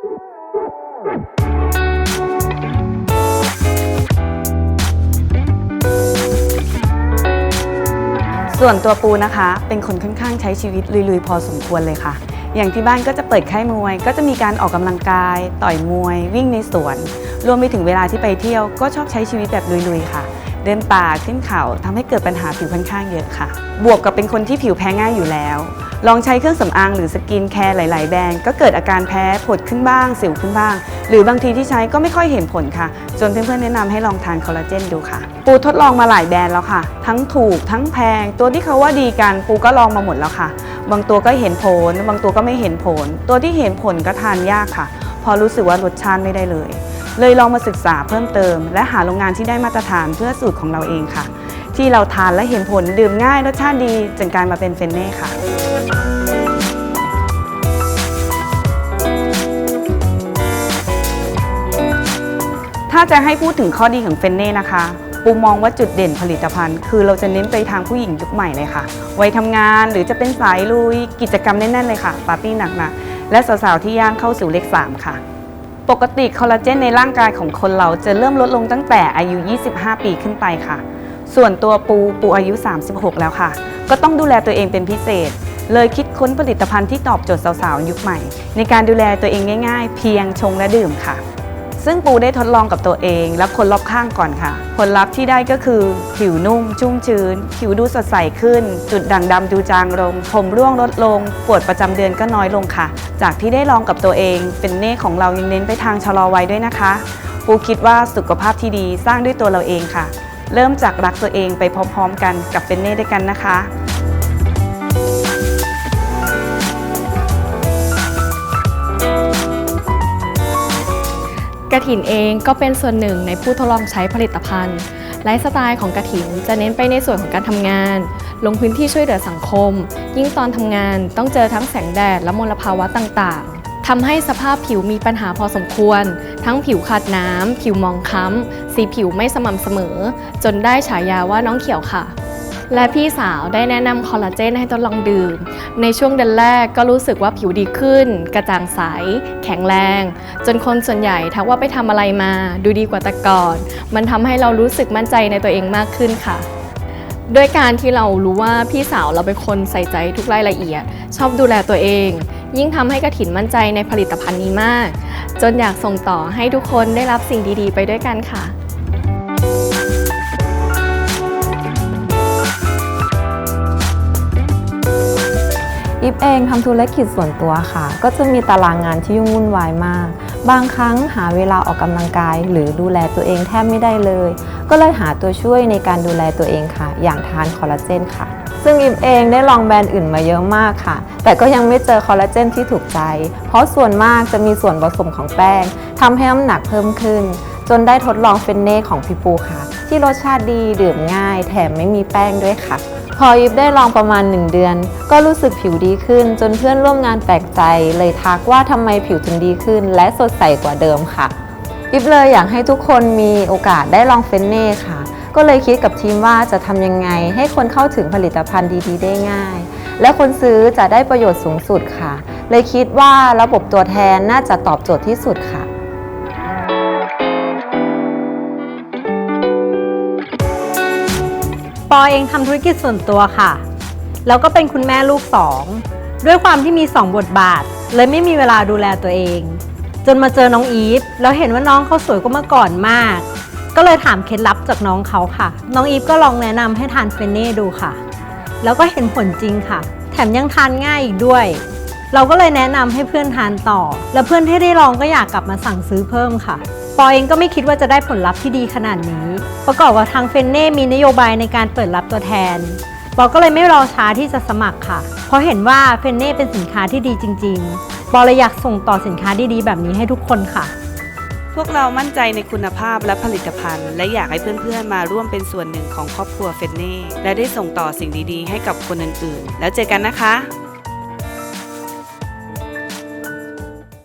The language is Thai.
ส่วนตัวปูนะคะ เป็นคนค่อนข้างใช้ชีวิตลุยๆ พอสมควรเลยค่ะ อย่างที่บ้านก็จะเปิดค่ายมวย ก็จะมีการออกกำลังกาย ต่อยมวย วิ่งในสวน รวมไปถึงเวลาที่ไปเที่ยว ก็ชอบใช้ชีวิตแบบลุยๆ ค่ะ เดินป่าขึ้นเขาทำให้เกิดปัญหาผิวค่อนข้างเยอะค่ะ บวกกับเป็นคนที่ผิวแพ้ง่ายอยู่แล้ว ลองใช้เครื่องสำอางหรือสกินแคร์หลาย ๆ แบรนด์ก็เกิดอาการแพ้ผดขึ้นบ้าง สิวขึ้นบ้าง หรือบางทีที่ใช้ก็ไม่ค่อยเห็นผลค่ะ จนเพื่อน ๆ แนะนำให้ลองทานคอลลาเจนดูค่ะ ปูทดลองมาหลายแบรนด์แล้วค่ะ ทั้งถูกทั้งแพง ตัวที่เขาว่าดีกันปูก็ลองมาหมดแล้วค่ะ บางตัวก็เห็นผล บางตัวก็ไม่เห็นผล ตัวที่เห็นผลก็ทานยากค่ะ พอรู้สึกว่ารสชาติไม่ได้เลย เลยลองมาศึกษาเพิ่มเติม และหาโรงงานที่ได้มาตรฐานเพื่อสูตรของเราเองค่ะ ที่เราทานและเห็นผลดื่มง่ายรสชาติดีจนกลายมาเป็นเฟนเน่ค่ะถ้าจะให้พูดถึงข้อดีของเฟนเน่นะคะ ปูมองว่าจุดเด่นผลิตภัณฑ์ คือเราจะเน้นไปทางผู้หญิงยุคใหม่เลยค่ะ วัยทำงานหรือจะเป็นสายลุย กิจกรรมแน่นๆเลยค่ะ ปาร์ตี้หนักๆ และสาวๆที่ย่างเข้าสู่เลข3ค่ะ ปกติคอลลาเจนในร่างกายของคนเราจะเริ่มลดลงตั้งแต่อายุ 25 ปีขึ้นไปค่ะ ส่วนตัวปูปูอายุ 36 แล้วค่ะ ก็ต้องดูแลตัวเองเป็นพิเศษ เลยคิดค้นผลิตภัณฑ์ที่ตอบโจทย์สาวๆ ยุคใหม่ ในการดูแลตัวเองง่าย ๆ เพียงชงและดื่มค่ะ ซึ่งปูได้ทดลองกับตัวเอง และคนรอบข้างก่อนค่ะ ผลลัพธ์ที่ได้ก็คือ ผิวนุ่ม ชุ่มชื้น ผิวดูสดใสขึ้น จุดด่างดำดูจางลง ผมร่วงลดลง ปวดประจำเดือนก็น้อยลงค่ะ จากที่ได้ลองกับตัวเอง เป็นเน่ของเรายังเน้นไปทางชะลอวัยด้วยนะคะ ปูคิดว่าสุขภาพที่ดีสร้างด้วยตัวเราเองค่ะ เริ่มจากรักตัวเองไปพร้อมๆ กันกับเป็นเน่ด้วยกันนะคะ กระถินเองก็เป็นส่วนหนึ่งในผู้ทดลองใช้ผลิตภัณฑ์ไลฟ์สไตล์ของกระถินจะเน้นไปในส่วนของการทำงาน ลงพื้นที่ช่วยเหลือสังคม ยิ่งตอนทำงานต้องเจอทั้งแสงแดดและมลภาวะต่างๆทำให้สภาพผิวมีปัญหาพอสมควร ทั้งผิวขาดน้ำผิวมองคล้ำสีผิวไม่สม่ำเสมอ จนได้ฉายาว่าน้องเขียวค่ะ และพี่สาวได้แนะนำคอลลาเจนให้ทดลองดื่ม ในช่วงเดือนแรกก็รู้สึกว่าผิวดีขึ้น กระจ่างใส แข็งแรง จนคนส่วนใหญ่ทักว่าไปทำอะไรมา ดูดีกว่าแต่ก่อน มันทำให้เรารู้สึกมั่นใจในตัวเองมากขึ้นค่ะด้วยการที่เรารู้ว่าพี่สาวเราเป็นคนใส่ใจทุกรายละเอียด ชอบดูแลตัวเอง ยิ่งทำให้กระถินมั่นใจในผลิตภัณฑ์นี้มาก จนอยากส่งต่อให้ทุกคนได้รับสิ่งดีๆ ไปด้วยกันค่ะ อิฟเองทำธุรกิจส่วนตัวค่ะ ก็จะมีตารางงานที่ยุ่งวุ่นวายมาก บางครั้งหาเวลาออกกำลังกาย หรือดูแลตัวเองแทบไม่ได้เลย ก็เลยหาตัวช่วยในการดูแลตัวเองค่ะ อย่างทานคอลลาเจนค่ะ ซึ่งอิฟเองได้ลองแบรนด์อื่นมาเยอะมากค่ะ แต่ก็ยังไม่เจอคอลลาเจนที่ถูกใจ เพราะส่วนมากจะมีส่วนผสมของแป้งทำให้น้ำหนักเพิ่มขึ้น จนได้ทดลองเฟนเน่ของพี่ปูค่ะ ที่รสชาติดีดื่มง่าย แถมไม่มีแป้งด้วยค่ะ พอยิบได้ลองประมาณ 1 เดือน ก็รู้สึกผิวดีขึ้น จนเพื่อนร่วมงานแปลกใจ เลยทักว่าทำไมผิวถึงดีขึ้น และสดใสกว่าเดิมค่ะยิบเลยอยากให้ทุกคนมีโอกาสได้ลองเฟนเน่ค่ะ ก็เลยคิดกับทีมว่าจะทำยังไง ให้คนเข้าถึงผลิตภัณฑ์ดีๆ ได้ง่าย และคนซื้อจะได้ประโยชน์สูงสุดค่ะ เลยคิดว่าระบบตัวแทนน่าจะตอบโจทย์ที่สุดค่ะ ปอเองทำธุรกิจส่วนตัวค่ะ แล้วก็เป็นคุณแม่ลูกสอง ด้วยความที่มี2บทบาท เลยไม่มีเวลาดูแลตัวเอง จนมาเจอน้องอีฟแล้วเห็นว่าน้องเขาสวยกว่าเมื่อก่อนมาก ก็เลยถามเคล็ดลับจากน้องเขาค่ะ น้องอีฟก็ลองแนะนำให้ทานเฟนเน่ดูค่ะ แล้วก็เห็นผลจริงค่ะ แถมยังทานง่ายอีกด้วย เราก็เลยแนะนำให้เพื่อนทานต่อ แล้วเพื่อนที่ได้ลองก็อยากกลับมาสั่งซื้อเพิ่มค่ะ ปอเองก็ไม่คิดว่าจะได้ผลลัพธ์ที่ดีขนาดนี้ ประกอบกับทางเฟนเน่มีนโยบายในการเปิดรับตัวแทน ปอก็เลยไม่รอช้าที่จะสมัครค่ะ เพราะเห็นว่าเฟนเน่เป็นสินค้าที่ดีจริง ๆ ปอเลยอยากส่งต่อสินค้าดีๆ แบบนี้ให้ทุกคนค่ะ พวกเรามั่นใจในคุณภาพและผลิตภัณฑ์ และอยากให้เพื่อนๆ มาร่วมเป็นส่วนหนึ่งของครอบครัวเฟนเน่และได้ส่งต่อสิ่งดีๆ ให้กับคนอื่นๆ แล้วเจอกันนะคะ